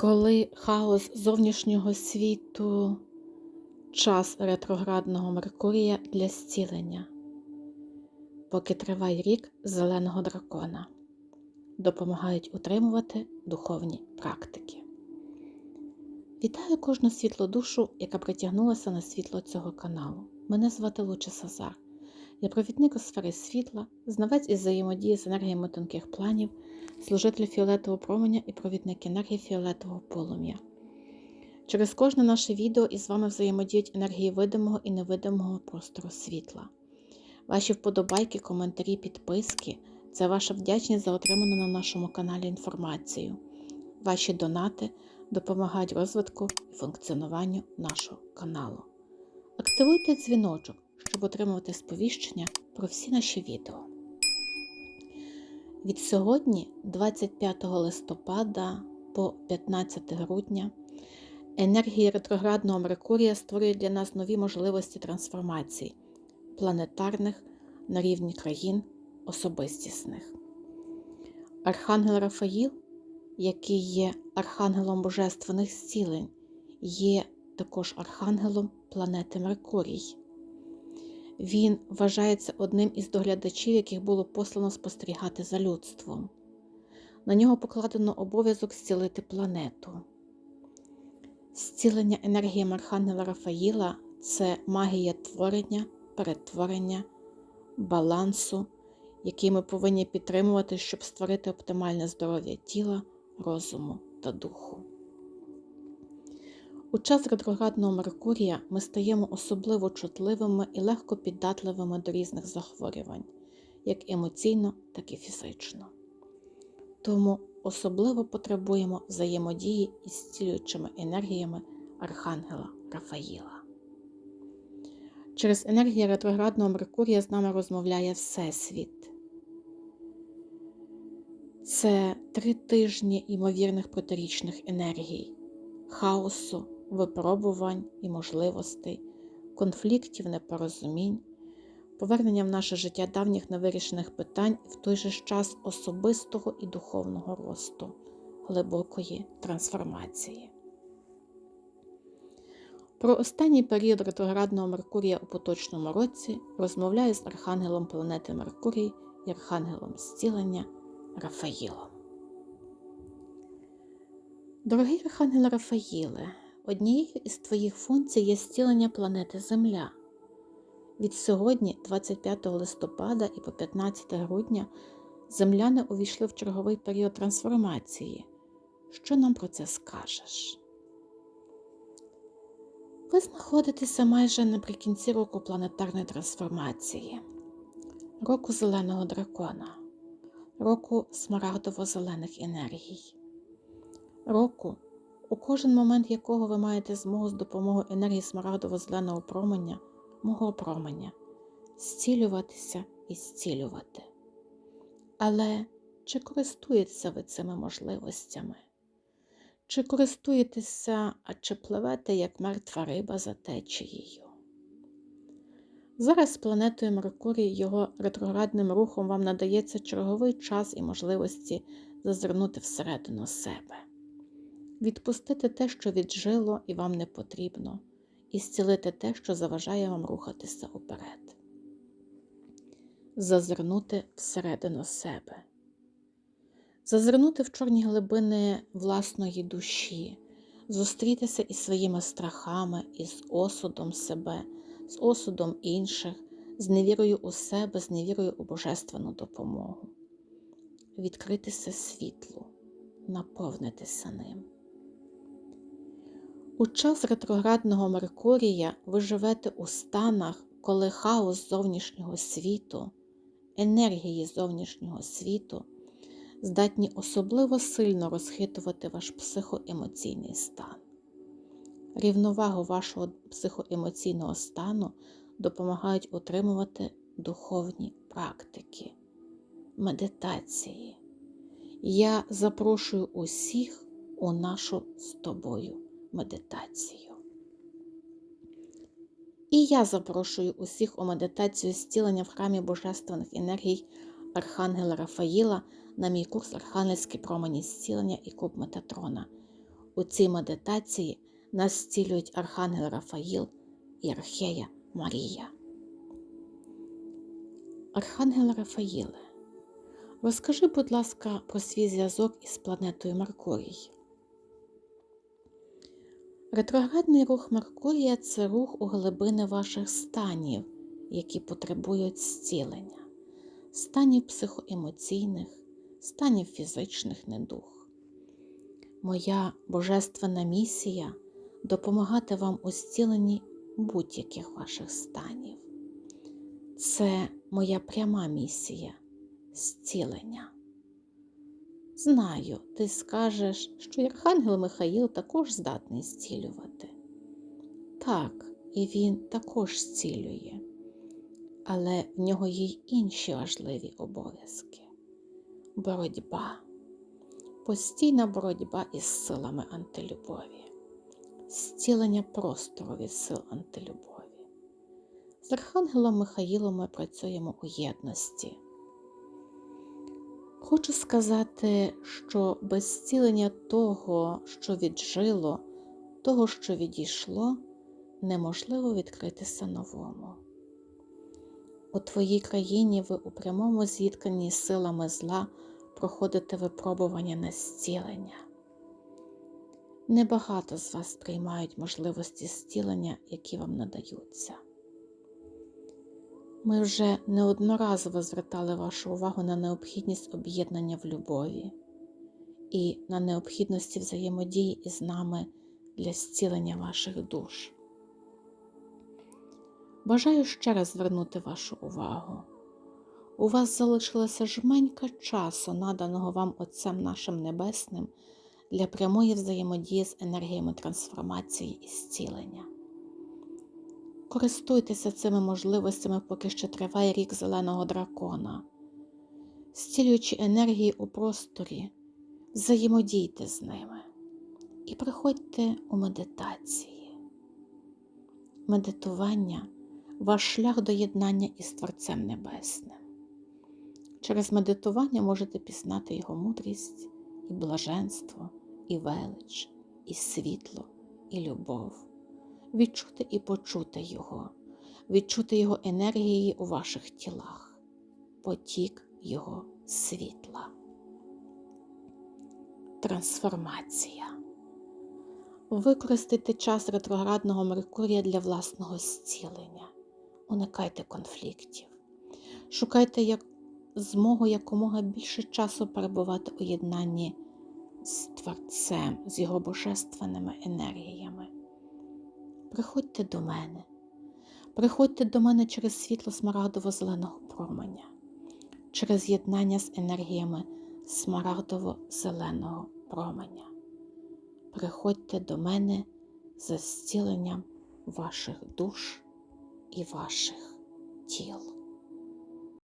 Коли хаос зовнішнього світу, час ретроградного Меркурія для зцілення, поки триває рік зеленого дракона, допомагають утримувати духовні практики. Вітаю кожну світлу душу, яка притягнулася на світло цього каналу. Мене звати Луча Сазар. Я провідник у сфери світла, знавець із взаємодії з енергіями тонких планів, служитель фіолетового променя і провідник енергії фіолетового полум'я. Через кожне наше відео із вами взаємодіють енергії видимого і невидимого простору світла. Ваші вподобайки, коментарі, підписки це ваша вдячність за отриману на нашому каналі інформацію. Ваші донати допомагають розвитку і функціонуванню нашого каналу. Активуйте дзвіночок, щоб отримувати сповіщення про всі наші відео. Від сьогодні, 25 листопада по 15 грудня, енергія ретроградного Меркурія створює для нас нові можливості трансформації планетарних на рівні країн особистісних. Архангел Рафаїл, який є архангелом божественних зцілень, є також архангелом планети Меркурій. Він вважається одним із доглядачів, яких було послано спостерігати за людством. На нього покладено обов'язок зцілити планету. Зцілення енергії Архангела Рафаїла це магія творення, перетворення, балансу, який ми повинні підтримувати, щоб створити оптимальне здоров'я тіла, розуму та духу. У час ретроградного Меркурія ми стаємо особливо чутливими і легко піддатливими до різних захворювань, як емоційно, так і фізично. Тому особливо потребуємо взаємодії із зцілюючими енергіями Архангела Рафаїла. Через енергію ретроградного Меркурія з нами розмовляє Всесвіт. Це три тижні ймовірних протирічних енергій, хаосу, випробувань і можливостей, конфліктів, непорозумінь, повернення в наше життя давніх невирішених питань і в той же час особистого і духовного росту, глибокої трансформації. Про останній період ретроградного Меркурія у поточному році розмовляю з архангелом планети Меркурій і архангелом зцілення Рафаїлом. Дорогий Архангел Рафаїле, однією із твоїх функцій є зцілення планети Земля. Від сьогодні, 25 листопада і по 15 грудня, земляни увійшли в черговий період трансформації. Що нам про це скажеш? Ви знаходитеся майже наприкінці року планетарної трансформації, року зеленого дракона, року смарагдово-зелених енергій, року, у кожен момент якого ви маєте змогу з допомогою енергії смарагдово-зеленого променя, мого променя, зцілюватися і зцілювати. Але чи користуєтеся ви цими можливостями? Чи користуєтеся, а чи пливете, як мертва риба за течією? Зараз планетою Меркурій його ретроградним рухом вам надається черговий час і можливості зазирнути всередину себе, відпустити те, що віджило і вам не потрібно, і зцілити те, що заважає вам рухатися уперед, зазирнути всередину себе. Зазирнути в чорні глибини власної душі, зустрітися із своїми страхами, із осудом себе, з осудом інших, з невірою у себе, з невірою у божественну допомогу, відкритися світлу, наповнитися ним. У час ретроградного Меркурія ви живете у станах, коли хаос зовнішнього світу, енергії зовнішнього світу здатні особливо сильно розхитувати ваш психоемоційний стан. Рівновагу вашого психоемоційного стану допомагають утримувати духовні практики, медитації. Я запрошую усіх у нашу з тобою медитацію. І я запрошую усіх у медитацію зцілення в храмі Божественних енергій Архангела Рафаїла на мій курс Архангельські промені зцілення і куб Метатрона. У цій медитації нас зцілюють Архангел Рафаїл і Архея Марія. Архангел Рафаїле, розкажи, будь ласка, про свій зв'язок із планетою Меркурій. Ретроградний рух Меркурія це рух у глибини ваших станів, які потребують зцілення, станів психоемоційних, станів фізичних недух. Моя божественна місія допомагати вам у зціленні будь-яких ваших станів. Це моя пряма місія зцілення. Знаю, ти скажеш, що Архангел Михаїл також здатний зцілювати. Так, і він також зцілює, але в нього є й інші важливі обов'язки. Боротьба, постійна боротьба із силами антилюбові, зцілення простору від сил антилюбові. З Архангелом Михаїлом ми працюємо у єдності. Хочу сказати, що без зцілення того, що віджило, того, що відійшло, неможливо відкритися новому. У твоїй країні ви у прямому зіткненні з силами зла проходите випробування на зцілення. Небагато з вас приймають можливості зцілення, які вам надаються. Ми вже неодноразово звертали вашу увагу на необхідність об'єднання в любові і на необхідності взаємодії із нами для зцілення ваших душ. Бажаю ще раз звернути вашу увагу. У вас залишилася жменька часу, наданого вам Отцем нашим Небесним, для прямої взаємодії з енергіями трансформації і зцілення. Користуйтеся цими можливостями, поки ще триває рік зеленого дракона. Зцілюючи енергії у просторі, взаємодійте з ними і приходьте у медитації. Медитування ваш шлях до єднання із Творцем Небесним. Через медитування можете пізнати Його мудрість і блаженство, і велич, і світло, і любов відчути і почути Його, відчути Його енергії у ваших тілах, потік Його світла. Трансформація. Використайте час ретроградного Меркурія для власного зцілення. Уникайте конфліктів. Шукайте як змогу якомога більше часу перебувати у єднанні з Творцем, з його божественними енергіями. Приходьте до мене, приходьте до мене через світло смарагдово-зеленого променя, через єднання з енергіями смарагдово-зеленого променя. Приходьте до мене за зціленням ваших душ і ваших тіл.